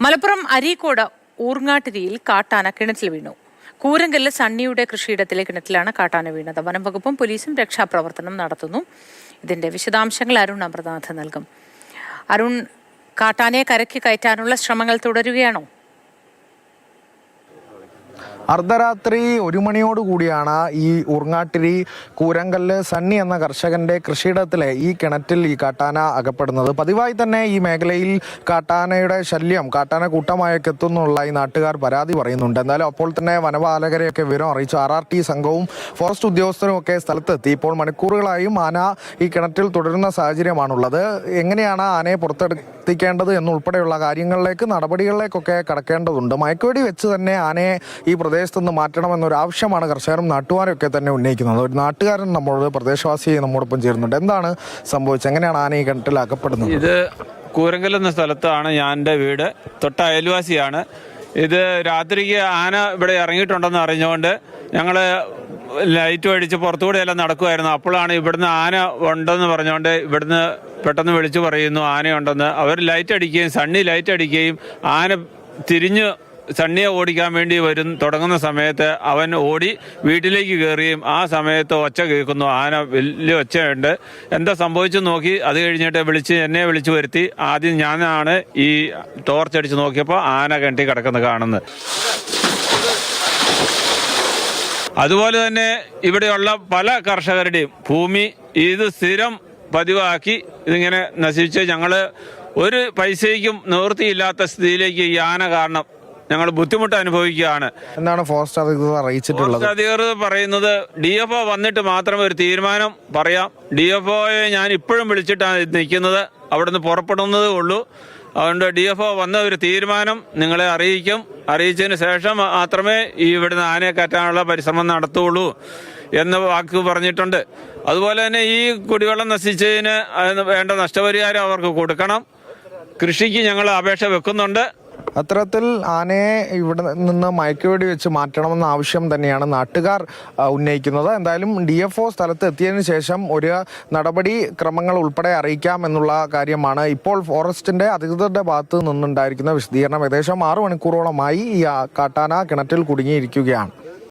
മലപ്പുറം അരീക്കോട് ഊർങ്ങാട്ടിരിയിൽ കാട്ടാന കിണറ്റിൽ വീണു. കൂരങ്കല്ല് സണ്ണിയുടെ കൃഷിയിടത്തിലെ കിണറ്റിലാണ് കാട്ടാന വീണത്. വനംവകുപ്പും പോലീസും രക്ഷാപ്രവർത്തനം നടത്തുന്നു. ഇതിന്റെ വിശദാംശങ്ങൾ അരുൺ അമൃതനാഥ് നൽകും. അരുൺ കാട്ടാനയെ കരയ്ക്ക് കയറ്റാനുള്ള ശ്രമങ്ങൾ തുടരുകയാണോ? അർദ്ധരാത്രി ഒരു മണിയോട് കൂടിയാണ് ഈ ഉറങ്ങാട്ടിരി കൂരങ്കല്ല് സണ്ണി എന്ന കർഷകന്റെ കൃഷിയിടത്തിലെ ഈ കിണറ്റിൽ ഈ കാട്ടാന അകപ്പെടുന്നത്. പതിവായി തന്നെ ഈ മേഖലയിൽ കാട്ടാനയുടെ ശല്യം കാട്ടാന കൂട്ടമായൊക്കെ എത്തുന്നുള്ള ഈ നാട്ടുകാർ പരാതി പറയുന്നുണ്ട്. എന്നാലും അപ്പോൾ തന്നെ വനപാലകരെയൊക്കെ വിവരം അറിയിച്ചു. ആർ ആർ ടി സംഘവും ഫോറസ്റ്റ് ഉദ്യോഗസ്ഥരും ഒക്കെ സ്ഥലത്തെത്തി. ഇപ്പോൾ മണിക്കൂറുകളായും ആന ഈ കിണറ്റിൽ തുടരുന്ന സാഹചര്യമാണുള്ളത്. എങ്ങനെയാണ് ആനയെ പുറത്തെത്തിക്കേണ്ടത് എന്നുൾപ്പെടെയുള്ള കാര്യങ്ങളിലേക്ക് നടപടികളിലേക്കൊക്കെ കടക്കേണ്ടതുണ്ട്. മയക്കുവെടി വെച്ച് തന്നെ ആനയെ ഈ പ്രദേശത്ത് നിന്ന് മാറ്റണമെന്നൊരു ആവശ്യമാണ് കർഷകരും നാട്ടുകാരും ഒക്കെ തന്നെ ഉന്നയിക്കുന്നത്. ഒരു നാട്ടുകാരൻ നമ്മളോട് പ്രദേശവാസി നമ്മോടൊപ്പം ചേരുന്നുണ്ട്. എന്താണ് സംഭവിച്ചത്? എങ്ങനെയാണ് ആന ഈ കിണറ്റിലാക്കപ്പെടുന്നത്? ഇത് കൂരങ്കൽ എന്ന സ്ഥലത്താണ് ഞാൻ എന്റെ വീട്. തൊട്ട അയൽവാസിയാണ്. ഇത് രാത്രിക്ക് ആന ഇവിടെ ഇറങ്ങിയിട്ടുണ്ടെന്ന് അറിഞ്ഞുകൊണ്ട് ഞങ്ങൾ ലൈറ്റ് അടിച്ച് പുറത്തുകൂടെ എല്ലാം നടക്കുമായിരുന്നു അപ്പോഴാണ് ഇവിടുന്ന് ആന ഉണ്ടെന്ന് പറഞ്ഞുകൊണ്ട് ഇവിടുന്ന് പെട്ടെന്ന് വിളിച്ചു പറയുന്നു ആനയുണ്ടെന്ന്. അവർ ലൈറ്റ് അടിക്കുകയും സണ്ണി ലൈറ്റ് അടിക്കുകയും ആന തിരിഞ്ഞ് സണ്ണിയെ ഓടിക്കാൻ വേണ്ടി വരും തുടങ്ങുന്ന സമയത്ത് അവൻ ഓടി വീട്ടിലേക്ക് കയറുകയും ആ സമയത്ത് ഒച്ച കേൾക്കുന്നു ആന വലിയ ഒച്ചയുണ്ട്. എന്താ സംഭവിച്ചു നോക്കി? അത് കഴിഞ്ഞിട്ട് വിളിച്ച് എന്നെ വിളിച്ചു വരുത്തി. ആദ്യം ഞാനാണ് ഈ ടോർച്ച് അടിച്ച് നോക്കിയപ്പോൾ ആന കെട്ടി കിടക്കുന്നത് കാണുന്നത്. അതുപോലെ തന്നെ ഇവിടെയുള്ള പല കർഷകരുടെയും ഭൂമി ഇത് സ്ഥിരം പതിവാക്കി ഇതിങ്ങനെ നശിപ്പിച്ച് ഞങ്ങൾ ഒരു പൈസയ്ക്കും നിവൃത്തിയില്ലാത്ത സ്ഥിതിയിലേക്ക് ഈ ആന കാരണം ഞങ്ങൾ ബുദ്ധിമുട്ട് അനുഭവിക്കുകയാണ്. എന്താണ് ഫോറസ്റ്റ് അധികൃതർ അറിയിച്ചിട്ടുള്ളത്? അധികൃതർ പറയുന്നത് ഡി എഫ് ഒ വന്നിട്ട് മാത്രം ഒരു തീരുമാനം പറയാം. ഡി എഫ് ഒയെ ഞാൻ ഇപ്പോഴും വിളിച്ചിട്ടാണ് നിൽക്കുന്നത്. അവിടുന്ന് പുറപ്പെടുന്നതേ ഉള്ളൂ. അതുകൊണ്ട് ഡി എഫ് ഒ വന്ന ഒരു തീരുമാനം നിങ്ങളെ അറിയിക്കും. അറിയിച്ചതിന് ശേഷം മാത്രമേ ഈ ഇവിടുന്ന് ആനയെ കയറ്റാനുള്ള പരിശ്രമം നടത്തുള്ളൂ എന്ന് വാക്ക് പറഞ്ഞിട്ടുണ്ട്. അതുപോലെ തന്നെ ഈ കുടിവെള്ളം നശിച്ചതിന് വേണ്ട നഷ്ടപരിഹാരം അവർക്ക് കൊടുക്കണം. കൃഷിക്ക് ഞങ്ങൾ അപേക്ഷ വെക്കുന്നുണ്ട്. അത്തരത്തിൽ ആനയെ ഇവിടെ നിന്ന് മയക്കുവെടി വെച്ച് മാറ്റണമെന്ന ആവശ്യം തന്നെയാണ് നാട്ടുകാർ ഉന്നയിക്കുന്നത്. എന്തായാലും ഡി എഫ് ഒ സ്ഥലത്ത് എത്തിയതിനു ശേഷം ഒരു നടപടി ക്രമങ്ങൾ ഉൾപ്പെടെ അറിയിക്കാം എന്നുള്ള കാര്യമാണ് ഇപ്പോൾ ഫോറസ്റ്റിന്റെ അധികൃതരുടെ ഭാഗത്ത് നിന്നുണ്ടായിരിക്കുന്ന വിശദീകരണം. ഏകദേശം ആറു മണിക്കൂറോളമായി ഈ കാട്ടാന കിണറ്റിൽ കുടുങ്ങിയിരിക്കുകയാണ്.